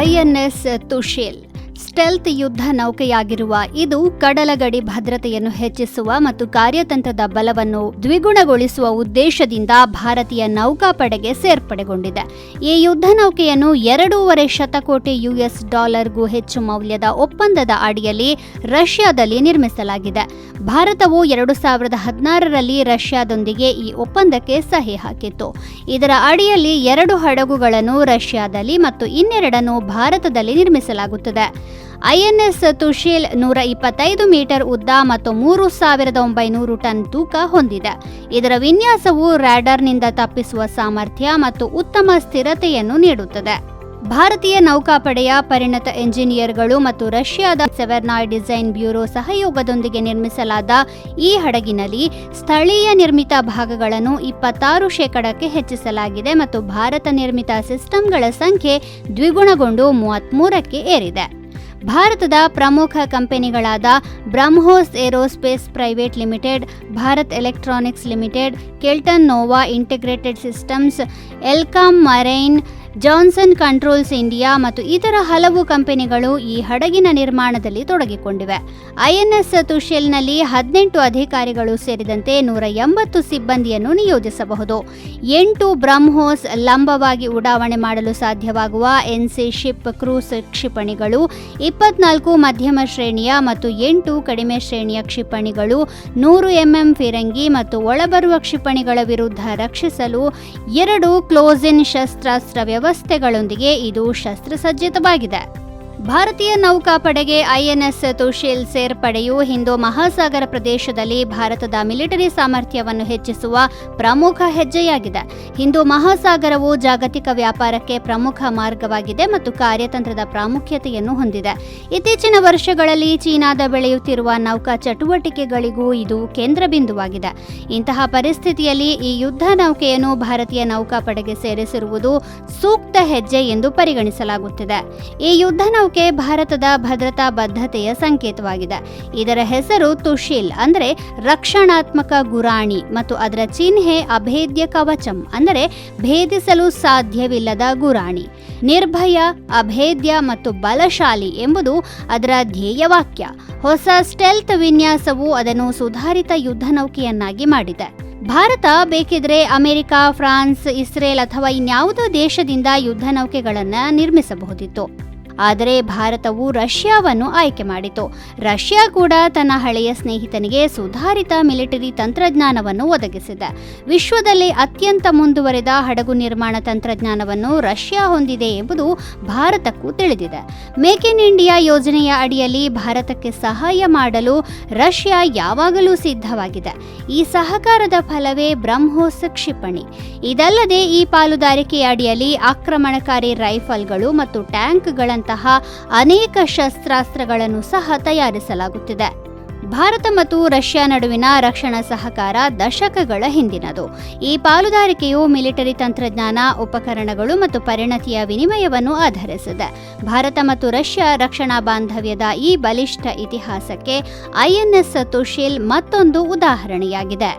INS ತುಶೇಲ್ stealth ಯುದ್ಧ ನೌಕೆಯಾಗಿರುವ ಇದು ಕಡಲಗಡಿ ಭದ್ರತೆಯನ್ನು ಹೆಚ್ಚಿಸುವ ಮತ್ತು ಕಾರ್ಯತಂತ್ರದ ಬಲವನ್ನು ದ್ವಿಗುಣಗೊಳಿಸುವ ಉದ್ದೇಶದಿಂದ ಭಾರತೀಯ ನೌಕಾಪಡೆಗೆ ಸೇರ್ಪಡೆಗೊಂಡಿದೆ. ಈ ಯುದ್ಧ ನೌಕೆಯನ್ನು ಎರಡೂವರೆ ಶತಕೋಟಿ ಯುಎಸ್ ಡಾಲರ್ಗೂ ಹೆಚ್ಚು ಮೌಲ್ಯದ ಒಪ್ಪಂದದ ಅಡಿಯಲ್ಲಿ ರಷ್ಯಾದಲ್ಲಿ ನಿರ್ಮಿಸಲಾಗಿದೆ. ಭಾರತವು ಎರಡು ಸಾವಿರದ ಹದಿನಾರರಲ್ಲಿ ರಷ್ಯಾದೊಂದಿಗೆ ಈ ಒಪ್ಪಂದಕ್ಕೆ ಸಹಿ ಹಾಕಿತ್ತು. ಇದರ ಅಡಿಯಲ್ಲಿ ಎರಡು ಹಡಗುಗಳನ್ನು ರಷ್ಯಾದಲ್ಲಿ ಮತ್ತು ಇನ್ನೆರಡನ್ನು ಭಾರತದಲ್ಲಿ ನಿರ್ಮಿಸಲಾಗುತ್ತದೆ. ಐಎನ್ಎಸ್ ತುಶೀಲ್ ನೂರ ಇಪ್ಪತ್ತೈದು ಮೀಟರ್ ಉದ್ದ ಮತ್ತು ಮೂರು ಸಾವಿರದ ಒಂಬೈನೂರು ಟನ್ ತೂಕ ಹೊಂದಿದೆ. ಇದರ ವಿನ್ಯಾಸವು ರ್ಯಾಡರ್ನಿಂದ ತಪ್ಪಿಸುವ ಸಾಮರ್ಥ್ಯ ಮತ್ತು ಉತ್ತಮ ಸ್ಥಿರತೆಯನ್ನು ನೀಡುತ್ತದೆ. ಭಾರತೀಯ ನೌಕಾಪಡೆಯ ಪರಿಣತ ಎಂಜಿನಿಯರ್ಗಳು ಮತ್ತು ರಷ್ಯಾದ ಸೆವೆರ್ನಾಯ್ ಡಿಸೈನ್ ಬ್ಯೂರೋ ಸಹಯೋಗದೊಂದಿಗೆ ನಿರ್ಮಿಸಲಾದ ಈ ಹಡಗಿನಲ್ಲಿ ಸ್ಥಳೀಯ ನಿರ್ಮಿತ ಭಾಗಗಳನ್ನು ಇಪ್ಪತ್ತಾರು ಶೇಕಡಕ್ಕೆ ಹೆಚ್ಚಿಸಲಾಗಿದೆ ಮತ್ತು ಭಾರತ ನಿರ್ಮಿತ ಸಿಸ್ಟಂಗಳ ಸಂಖ್ಯೆ ದ್ವಿಗುಣಗೊಂಡು ಮೂವತ್ತ್ಮೂರಕ್ಕೆ ಏರಿದೆ. ಭಾರತದ ಪ್ರಮುಖ ಕಂಪನಿಗಳಾದ BrahMos aerospace private limited, Bharat electronics limited, Keltron Nova integrated systems Elcome marine Johnson controls India ಮತ್ತು ಇತರ ಹಲವು ಕಂಪನಿಗಳು ಈ ಹಡಗಿನ ನಿರ್ಮಾಣದಲ್ಲಿ ತೊಡಗಿಕೊಂಡಿವೆ. ಐಎನ್ಎಸ್ ತುಶೆಲ್ನಲ್ಲಿ ಹದಿನೆಂಟು ಅಧಿಕಾರಿಗಳು ಸೇರಿದಂತೆ ನೂರ ಎಂಬತ್ತು ಸಿಬ್ಬಂದಿಯನ್ನು ನಿಯೋಜಿಸಬಹುದು. ಎಂಟು ಬ್ರಹ್ಮೋಸ್ ಲಂಬವಾಗಿ ಉಡಾವಣೆ ಮಾಡಲು ಸಾಧ್ಯವಾಗುವ ಎನ್ಸಿ ಶಿಪ್ ಕ್ರೂಸ್ ಕ್ಷಿಪಣಿಗಳು, ಇಪ್ಪತ್ನಾಲ್ಕು ಮಧ್ಯಮ ಶ್ರೇಣಿಯ ಮತ್ತು ಎಂಟು ಕಡಿಮೆ ಶ್ರೇಣಿಯ ಕ್ಷಿಪಣಿಗಳು, ನೂರು ಎಂಎಂ ಫಿರಂಗಿ ಮತ್ತು ಒಳಬರುವ ಕ್ಷಿಪಣಿಗಳ ವಿರುದ್ಧ ರಕ್ಷಿಸಲು ಎರಡು ಕ್ಲೋಸಿನ್ ಶಸ್ತ್ರಾಸ್ತ್ರ ವ್ಯವಸ್ಥೆಗಳೊಂದಿಗೆ ಇದು ಶಸ್ತ್ರಸಜ್ಜಿತವಾಗಿದೆ. ಭಾರತೀಯ ನೌಕಾಪಡೆಗೆ ಐಎನ್ಎಸ್ ತುಶೀಲ್ ಸೇರ್ಪಡೆಯು ಹಿಂದೂ ಮಹಾಸಾಗರ ಪ್ರದೇಶದಲ್ಲಿ ಭಾರತದ ಮಿಲಿಟರಿ ಸಾಮರ್ಥ್ಯವನ್ನು ಹೆಚ್ಚಿಸುವ ಪ್ರಮುಖ ಹೆಜ್ಜೆಯಾಗಿದೆ. ಹಿಂದೂ ಮಹಾಸಾಗರವು ಜಾಗತಿಕ ವ್ಯಾಪಾರಕ್ಕೆ ಪ್ರಮುಖ ಮಾರ್ಗವಾಗಿದೆ ಮತ್ತು ಕಾರ್ಯತಂತ್ರದ ಪ್ರಾಮುಖ್ಯತೆಯನ್ನು ಹೊಂದಿದೆ. ಇತ್ತೀಚಿನ ವರ್ಷಗಳಲ್ಲಿ ಚೀನಾದ ಬೆಳೆಯುತ್ತಿರುವ ನೌಕಾ ಚಟುವಟಿಕೆಗಳಿಗೂ ಇದು ಕೇಂದ್ರ ಬಿಂದುವಾಗಿದೆ. ಇಂತಹ ಪರಿಸ್ಥಿತಿಯಲ್ಲಿ ಈ ಯುದ್ಧ ನೌಕೆಯನ್ನು ಭಾರತೀಯ ನೌಕಾಪಡೆಗೆ ಸೇರಿಸಿರುವುದು ಸೂಕ್ತ ಹೆಜ್ಜೆ ಎಂದು ಪರಿಗಣಿಸಲಾಗುತ್ತಿದೆ. ಈ ಯುದ್ಧ ನೌಕೆ ಭಾರತದ ಭದ್ರತಾ ಬದ್ಧತೆಯ ಸಂಕೇತವಾಗಿದೆ. ಇದರ ಹೆಸರು ತುಶೀಲ್ ಅಂದರೆ ರಕ್ಷಣಾತ್ಮಕ ಗುರಾಣಿ ಮತ್ತು ಅದರ ಚಿಹ್ನೆ ಅಭೇದ್ಯ ಕವಚಂ ಅಂದರೆ ಭೇದಿಸಲು ಸಾಧ್ಯವಿಲ್ಲದ ಗುರಾಣಿ. ನಿರ್ಭಯ, ಅಭೇದ್ಯ ಮತ್ತು ಬಲಶಾಲಿ ಎಂಬುದು ಅದರ ಧ್ಯೇಯವಾಕ್ಯ ಹೊಸ ಸ್ಟೆಲ್ತ್ ವಿನ್ಯಾಸವು ಅದನ್ನು ಸುಧಾರಿತ ಯುದ್ಧ ನೌಕೆಯನ್ನಾಗಿ ಮಾಡಿದೆ. ಭಾರತ ಬೇಕಿದ್ರೆ ಅಮೆರಿಕ, ಫ್ರಾನ್ಸ್, ಇಸ್ರೇಲ್ ಅಥವಾ ಇನ್ಯಾವುದೋ ದೇಶದಿಂದ ಯುದ್ಧ ನೌಕೆಗಳನ್ನು ನಿರ್ಮಿಸಬಹುದಿತ್ತು. ಆದರೆ ಭಾರತವು ರಷ್ಯಾವನ್ನು ಆಯ್ಕೆ ಮಾಡಿತು. ರಷ್ಯಾ ಕೂಡ ತನ್ನ ಹಳೆಯ ಸ್ನೇಹಿತನಿಗೆ ಸುಧಾರಿತ ಮಿಲಿಟರಿ ತಂತ್ರಜ್ಞಾನವನ್ನು ಒದಗಿಸಿದೆ. ವಿಶ್ವದಲ್ಲಿ ಅತ್ಯಂತ ಮುಂದುವರೆದ ಹಡಗು ನಿರ್ಮಾಣ ತಂತ್ರಜ್ಞಾನವನ್ನು ರಷ್ಯಾ ಹೊಂದಿದೆ ಎಂಬುದು ಭಾರತಕ್ಕೂ ತಿಳಿದಿದೆ. ಮೇಕ್ ಇನ್ ಇಂಡಿಯಾ ಯೋಜನೆಯ ಅಡಿಯಲ್ಲಿ ಭಾರತಕ್ಕೆ ಸಹಾಯ ಮಾಡಲು ರಷ್ಯಾ ಯಾವಾಗಲೂ ಸಿದ್ಧವಾಗಿದೆ. ಈ ಸಹಕಾರದ ಫಲವೇ ಬ್ರಹ್ಮೋಸ್ ಕ್ಷಿಪಣಿ. ಇದಲ್ಲದೆ ಈ ಪಾಲುದಾರಿಕೆಯ ಅಡಿಯಲ್ಲಿ ಆಕ್ರಮಣಕಾರಿ ರೈಫಲ್ಗಳು ಮತ್ತು ಟ್ಯಾಂಕ್ಗಳಂತಹ ಅನೇಕ ಶಸ್ತ್ರಾಸ್ತ್ರಗಳನ್ನು ಸಹ ತಯಾರಿಸಲಾಗುತ್ತಿದೆ. ಭಾರತ ಮತ್ತು ರಷ್ಯಾ ನಡುವಿನ ರಕ್ಷಣಾ ಸಹಕಾರ ದಶಕಗಳ ಹಿಂದಿನದು. ಈ ಪಾಲುದಾರಿಕೆಯು ಮಿಲಿಟರಿ ತಂತ್ರಜ್ಞಾನ, ಉಪಕರಣಗಳು ಮತ್ತು ಪರಿಣತಿಯ ವಿನಿಮಯವನ್ನು ಆಧರಿಸಿದೆ. ಭಾರತ ಮತ್ತು ರಷ್ಯಾ ರಕ್ಷಣಾ ಬಾಂಧವ್ಯದ ಈ ಬಲಿಷ್ಠ ಇತಿಹಾಸಕ್ಕೆ ಐಎನ್ಎಸ್ ತುಶೀಲ್ ಮತ್ತೊಂದು ಉದಾಹರಣೆಯಾಗಿದೆ.